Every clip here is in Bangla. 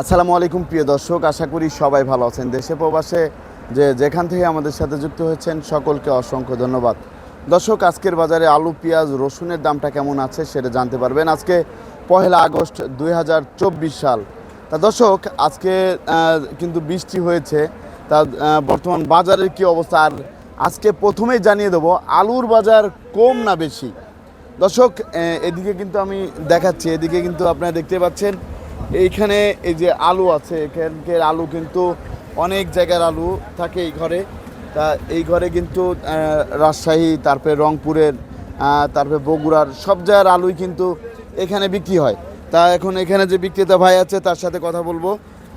আসসালামু আলাইকুম, প্রিয় দর্শক। আশা করি সবাই ভালো আছেন। দেশে প্রবাসে যে যেখান থেকে আমাদের সাথে যুক্ত হয়েছেন, সকলকে অসংখ্য ধন্যবাদ। দর্শক, আজকের বাজারে আলু, পেঁয়াজ, রসুনের দামটা কেমন আছে সেটা জানতে পারবেন। আজকে পহেলা আগস্ট দুই হাজার চব্বিশ সাল। তা দর্শক, আজকে কিন্তু বৃষ্টি হয়েছে। তা বর্তমান বাজারের কি অবস্থা? আর আজকে প্রথমেই জানিয়ে দেবো, আলুর বাজার কম না বেশি? দর্শক এদিকে কিন্তু আমি দেখাচ্ছি। এদিকে কিন্তু আপনারা দেখতে পাচ্ছেন এইখানে এই যে আলু আছে, এখানকার আলু কিন্তু অনেক জায়গার আলু থাকে এই ঘরে। তা এই ঘরে কিন্তু রাজশাহী, তারপরে রংপুরের তারপরে বগুড়ার সব জায়গার আলুই কিন্তু এখানে বিক্রি হয়। তা এখন এখানে যে বিক্রেতা ভাই আছে, তার সাথে কথা বলব।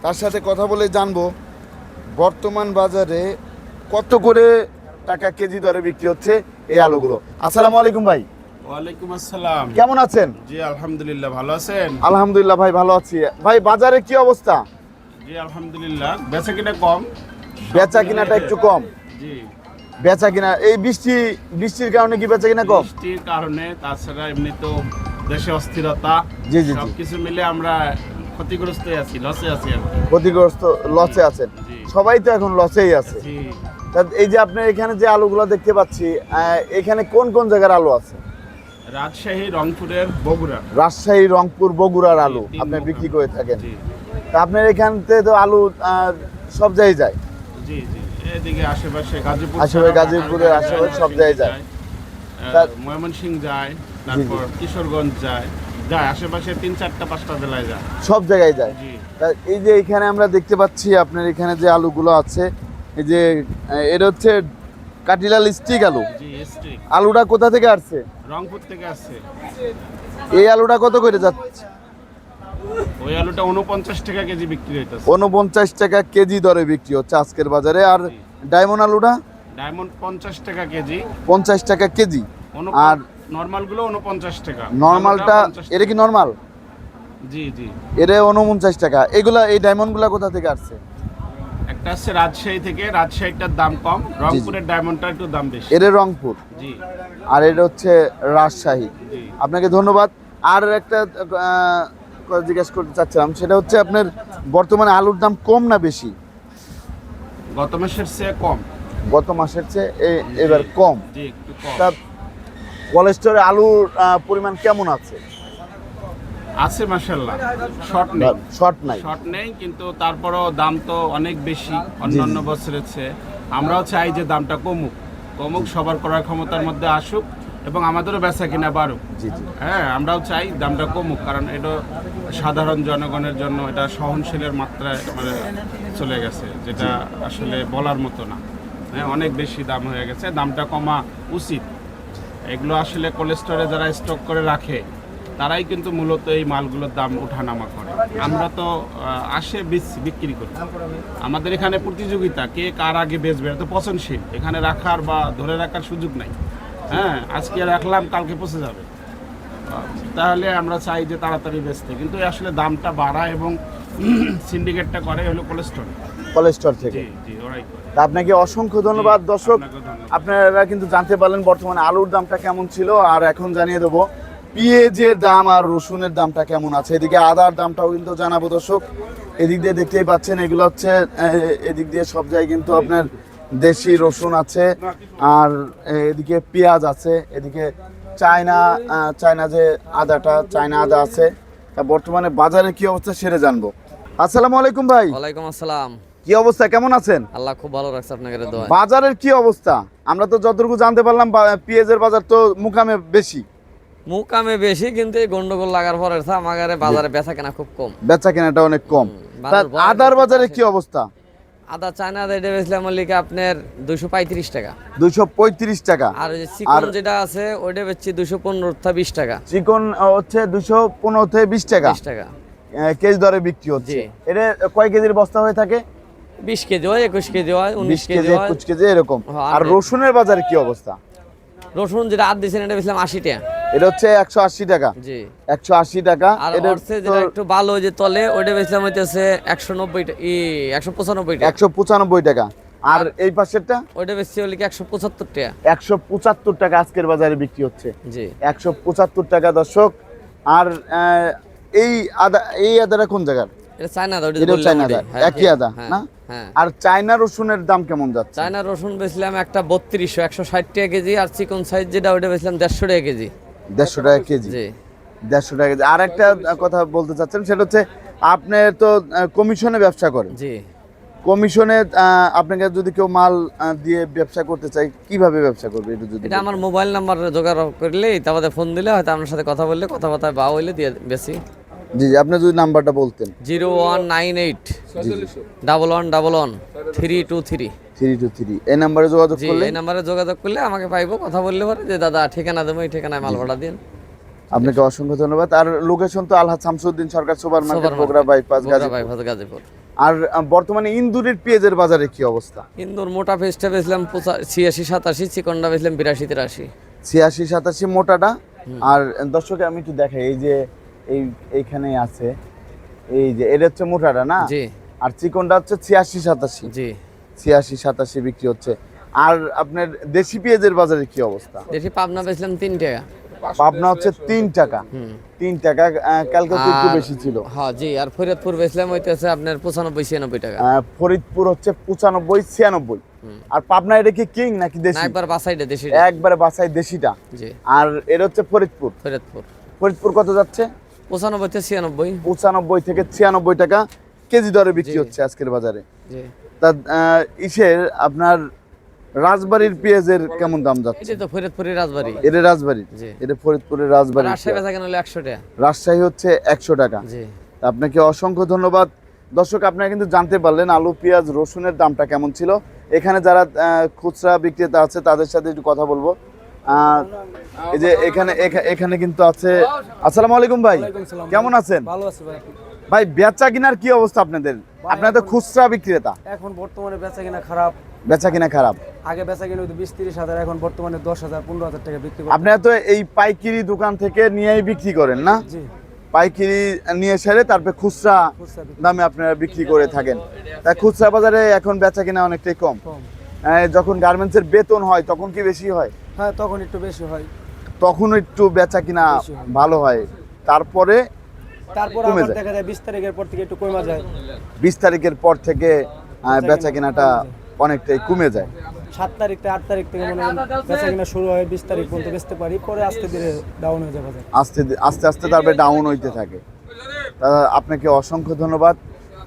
তার সাথে কথা বলে জানব, বর্তমান বাজারে কত করে টাকা কেজি দরে বিক্রি হচ্ছে এই আলুগুলো? আসসালামু আলাইকুম ভাই। ওয়ালাইকুম আসসালাম। কেমন আছেন? জি আলহামদুলিল্লাহ ভালো আছেন? আলহামদুলিল্লাহ ভাই ভালো আছি। ভাই বাজারে কি অবস্থা? জি আলহামদুলিল্লাহ। বেচা কিনা কম? বেচা কিনাটা একটু কম। জি। বেচা কিনা এই বৃষ্টি বৃষ্টির কারণে কি বেচা কিনা কম? বৃষ্টির কারণে তাছাড়া এমনি তো দেশে অস্থিরতা। জি, জি। সবকিছু মিলে আমরা ক্ষতিগ্রস্ত আছি লসে আছি ক্ষতিগ্রস্ত লসে আছেন। সবাই তো এখন লসেই আছে। জি। এই যে আপনার এখানে যে আলুগুলো দেখতে পাচ্ছি এখানে কোন কোন জায়গার আলু আছে? রাজশাহী রংপুরের বগুড়া। রাজশাহী রংপুর বগুড়ার আলু আপনি বিক্রি করে থাকেন। তা আপনার এখান থেকে তো আলু সব জায়গায় যায়? জি জি। এদিকে আশেপাশে গাজীপুর আশেপাশে গাজীপুরের আশেপাশে সব জায়গায় যায়। ময়মনসিংহ যায় তারপর কিশোরগঞ্জ যায়। যায় আশেপাশে তিন চারটা পাঁচটা জেলায় যায়। সব জায়গায় যায়। তা এই যে এখানে আমরা দেখতে পাচ্ছি আপনার এখানে যে আলুগুলো আছে এই যে এটা হচ্ছে কাটিলাল স্টিক আলু? আলুটা কোথা থেকে আসছে? রংপুর থেকে আসছে। এই আলুটা কত করে যাচ্ছে? ওই আলুটা টাকা কেজি বিক্রি হইতেছে। উনপঞ্চাশ টাকা কেজি দরে বিক্রি হচ্ছে আজকের বাজারে। আর ডায়মন্ড আলুটা? ডায়মন্ড পঞ্চাশ টাকা কেজি। পঞ্চাশ টাকা কেজি। আর নর্মালগুলো টাকা। নর্মালটা এটা কি নর্মাল? জি জি। এটা টাকা। এগুলা এই ডায়মন্ডগুলা কোথা থেকে আসছে? একটা আছে রাজশাহী থেকে রাজশাহীটার দাম কম রংপুরের ডায়মন্ডটা একটু দাম বেশি। এটা রংপুর। জি। আর এটা হচ্ছে রাজশাহী। আপনাকে ধন্যবাদ। আর একটা জিজ্ঞেস করতে চাচ্ছিলাম সেটা হচ্ছে আপনার বর্তমানে আলুর দাম কম না বেশি? গত মাসের চেয়ে কম। গত মাসের চেয়ে এবার কম। তা কোলেস্টোরে আলুর পরিমাণ কেমন আছে? আছে মাসাল্লাহ শর্ট নেই। শর্ট নাই। শর্ট নেই কিন্তু তারপরও দাম তো অনেক বেশি অন্যান্য বছরের চেয়ে। আমরাও চাই যে দামটা কমুক। কমুক সবার করার ক্ষমতার মধ্যে আসুক এবং আমাদেরও বেচা কিনা বাড়ুক। হ্যাঁ আমরাও চাই দামটা কমুক কারণ এটা সাধারণ জনগণের জন্য এটা সহনশীলের মাত্রায় মানে চলে গেছে যেটা আসলে বলার মতো না। হ্যাঁ অনেক বেশি দাম হয়ে গেছে দামটা কমা উচিত। এগুলো আসলে কোলেস্টোরে যারা স্টক করে রাখে তারাই কিন্তু মূলত এই মালগুলোর দাম ওঠানামা করে। আমরা তো আসে বিক্রি করি। আমাদের এখানে প্রতিযোগিতা কে কার আগে বেচবে এটা তো পচনশীল। এখানে রাখার বা ধরে রাখার সুযোগ নাই। হ্যাঁ আজকে রাখলাম কালকে পচে যাবে। তাহলে আমরা চাই যে তাড়াতাড়ি বেচতে। কিন্তু আসলে দামটা বাড়ায় এবং সিন্ডিকেটটা করে হলো কোলেস্ট্রল কোলেস্টোর থেকে। জি জি ওরাই করে। তা আপনাকে অসংখ্য ধন্যবাদ দর্শক। আপনারা কিন্তু জানতে পারলেন বর্তমানে আলুর দামটা কেমন ছিল আর এখন জানিয়ে দেবো পেঁয়াজের দাম আর রসুনের দামটা কেমন আছে? এদিকে আদার দামটাও কিন্তু জানাব দর্শক। এদিক দিয়ে দেখতেই পাচ্ছেন এগুলো হচ্ছে এদিক দিয়ে সব জায়গায় কিন্তু আপনার দেশি রসুন আছে আর এদিকে পেঁয়াজ আছে এদিকে চায়না চায়না যে আদাটা চায়না আদা আছে। তা বর্তমানে বাজারে কি অবস্থা সেটা জানব। আসসালামু আলাইকুম ভাই। ওয়ালাইকুম আসসালাম। কি অবস্থা কেমন আছেন? আল্লাহ খুব ভালো রাখছে আপনাকে দোয়া বাজারের কি অবস্থা? আমরা তো যতটুকু জানতে পারলাম পেঁয়াজের বাজার তো মুকামে বেশি। মুকামে বেশি কিন্তু এই গন্ডগোল লাগার পরে আমাদের বাজারে বেচা কেনা খুব কম। বেচা কেনাটা অনেক কম। আদার বাজারে কি অবস্থা? আদা চায়না আদা বেচলাম লিখে আপনার দুশো পঁয়ত্রিশ টাকা। দুইশো পঁয়ত্রিশ টাকা। আর চিকন যেটা আছে ওইটা বেচছি দুশো পনেরো থেকে বিশ টাকা। চিকন হচ্ছে দুশো পনেরো থেকে বিশ টাকা। বিশ টাকা। কেজি দরে বিক্রি হচ্ছে। এটা কয় কেজির বস্তা হয়ে থাকে? বিশ কেজি হয় একুশ কেজি হয় উনিশ কেজি একুশ কেজি এরকম। হ্যাঁ, আর আর- রসুনের বাজারে কি অবস্থা? রসুন যেটা আদ দিয়েছেন এটা বেচলাম আশি টাকা। এটা হচ্ছে একশো আশি টাকা। জি। একশো আশি টাকা। এটা যেটা একটু ভালো যে তলে ওইটা বেচলাম হইতেছে একশো নব্বই ই একশো পঁচানব্বই টাকা। একশো পঁচানব্বই টাকা। আর এই পাশেরটা? ওইটা বেচছি হলে কি একশো পঁচাত্তর টাকা। একশো পঁচাত্তর টাকা আজকের বাজারে বিক্রি হচ্ছে। জি। একশো পঁচাত্তর টাকা দর্শক। আর এই আদা এই আদাটা কোন জায়গার? এটা চায়না ওটা। হ্যাঁ, একই আদা, হ্যাঁ, না? হ্যাঁ। আর চায়না রসুনের দাম কেমন যাচ্ছে? চায়না রসুন বেচলাম একটা বত্রিশশো একশো ষাট টাকা কেজি আর চিকন সাইজ যেটা ওটা বেচলাম দেড়শো টাকা কেজি। দেড়শো টাকা কেজি। দেড়শো টাকা কেজি। আর একটা কথা বলতে চাচ্ছেন সেটা হচ্ছে আপনি তো কমিশনে ব্যবসা করেন। জি। কমিশনে আপনাকে যদি কেউ মাল দিয়ে ব্যবসা করতে চায় কীভাবে ব্যবসা করবে এটা যদি এটা আমার মোবাইল নাম্বার জোগাড় করলেই তারপরে ফোন দিলে হয়তো আপনার সাথে কথা বললে কথাবার্তা বা হইলে দিয়ে বেশি। জি জি আপনি যদি নাম্বারটা বলতেন। Zero one nine eight double one double one three two three. Three two three. এই নাম্বারে যোগাযোগ করলে? এই নাম্বারে যোগাযোগ করলে আমাকে পাইবো কথা বললে পারে যে দাদা ঠিকানা দেবো এই ঠিকানায় মাল ভাড়া দিন। আপনাকে অসংখ্য ধন্যবাদ। আর লোকেশন তো Alhaj Shamsuddin Sarkar super market Bogura bypass Gazipur. Bypass Gazipur. আর বর্তমানে ইন্দুরের পেঁয়াজের বাজারে কি অবস্থা? ইন্দোর মোটা পেস্টটা বেচলাম ছিয়াশি সাতাশি চিকনটা বেচলাম বিরাশি তিরাশি। ছিয়াশি সাতাশি মোটাটা। আর দর্শকে আমি একটু দেখাই এই যে এই এইখানে আছে। এই যে এটা হচ্ছে মোটাটা না? জি। আর চিকনটা হচ্ছে ছিয়াশি সাতাশি। জি। ছিয়াশি সাতাশি বিক্রি হচ্ছে। আর আপনার দেশি পেঁয়াজের বাজারে কি অবস্থা? দেশি পাবনা বেচলাম তিন টাকা। পাবনা হচ্ছে তিন টাকা। তিন টাকা কালকে একটু বেশি ছিল। হ্যাঁ জি আর ফরিদপুর বেচলাম হইতেছে আপনার পঁচানব্বই ছিয়ানব্বই টাকা। ফরিদপুর হচ্ছে পঁচানব্বই ছিয়ানব্বই। আর পাবনা এটা কি কিং নাকি দেশি? একবার বাসাইডে দেশি একবারে বাসাই দেশিটা। জি। আর এটা হচ্ছে ফরিদপুর। ফরিদপুর। ফরিদপুর কত যাচ্ছে? পঁচানব্বই থেকে ছিয়ানব্বই। পঁচানব্বই থেকে ছিয়ানব্বই টাকা কেজি দরে বিক্রি হচ্ছে আজকের বাজারে। তা ইসের আপনার রাজবাড়ির পেঁয়াজের কেমন দাম যাচ্ছে? এটাই তো ফরিদপুরের রাজবাড়ি। এটা রাজবাড়ির জি। এটা ফরিদপুরের রাজবাড়ির রাজশাহী। বেচা কেন হলো একশো টাকা। রাজশাহী হচ্ছে একশো টাকা। জি। আপনাকে অসংখ্য ধন্যবাদ। দর্শক আপনারা কিন্তু জানতে পারলেন আলু পেঁয়াজ রসুনের দামটা কেমন ছিল। এখানে যারা খুচরা বিক্রেতা আছে তাদের সাথে একটু কথা বলব। এই যে এখানে এখা- এখানে কিন্তু আছে। আসসালামু আলাইকুম ভাই। কেমন আছেন? ভালো আছে ভাই। ভাই বেচা কিনার কি অবস্থা আপনাদের? আপনারা তো খুচরা বিক্রেতা। এখন বর্তমানে বেচা কিনা খারাপ। বেচা কিনা খারাপ। আগে বেচা কিনা বিশ তিরিশ হাজার এখন বর্তমানে দশ হাজার পনেরো হাজার টাকা বিক্রি আপনারা তো এই পাইকারি দোকান থেকে নিয়েই বিক্রি করেন না? পাইকারি নিয়ে সেরে তারপরে খুচরা দামে আপনারা বিক্রি করে থাকেন। তাই খুচরা বাজারে এখন বেচা কিনা অনেকটাই কম। যখন গার্মেন্টসের বেতন হয় তখন কি বেশি হয়? হ্যাঁ তখন একটু বেশি হয়। তখন একটু বেচা কিনা ভালো হয়। তারপরে তারপর আবার দেখা যায় বিশ তারিখের পর থেকে একটু কমা যায়। বিশ তারিখের পর থেকে বেচা কিনাটা অনেকটাই কমে যায়। সাত তারিখ থেকে আট তারিখ থেকে মনে বেচা কিনা শুরু হয় বিশ তারিখ পর্যন্ত বেচতে পারি। পরে আস্তে ধীরে ডাউন হয়ে যাবে আস্তে আস্তে আস্তে তারপরে ডাউন হইতে থাকে। আপনাকে অসংখ্য ধন্যবাদ।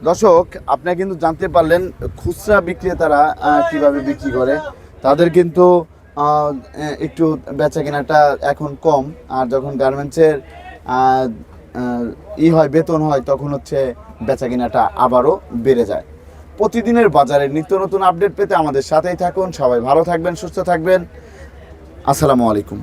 দর্শক আপনারা কিন্তু জানতে পারলেন খুচরা বিক্রেতারা কীভাবে বিক্রি করে। তাদের কিন্তু একটু বেচা কেনাটা এখন কম। আর যখন গার্মেন্টসের ই হয়, বেতন হয়, তখন হচ্ছে বেচা কেনাটা আবারও বেড়ে যায়। প্রতিদিনের বাজারে নিত্য নতুন আপডেট পেতে আমাদের সাথেই থাকুন। সবাই ভালো থাকবেন, সুস্থ থাকবেন। আসসালামু আলাইকুম।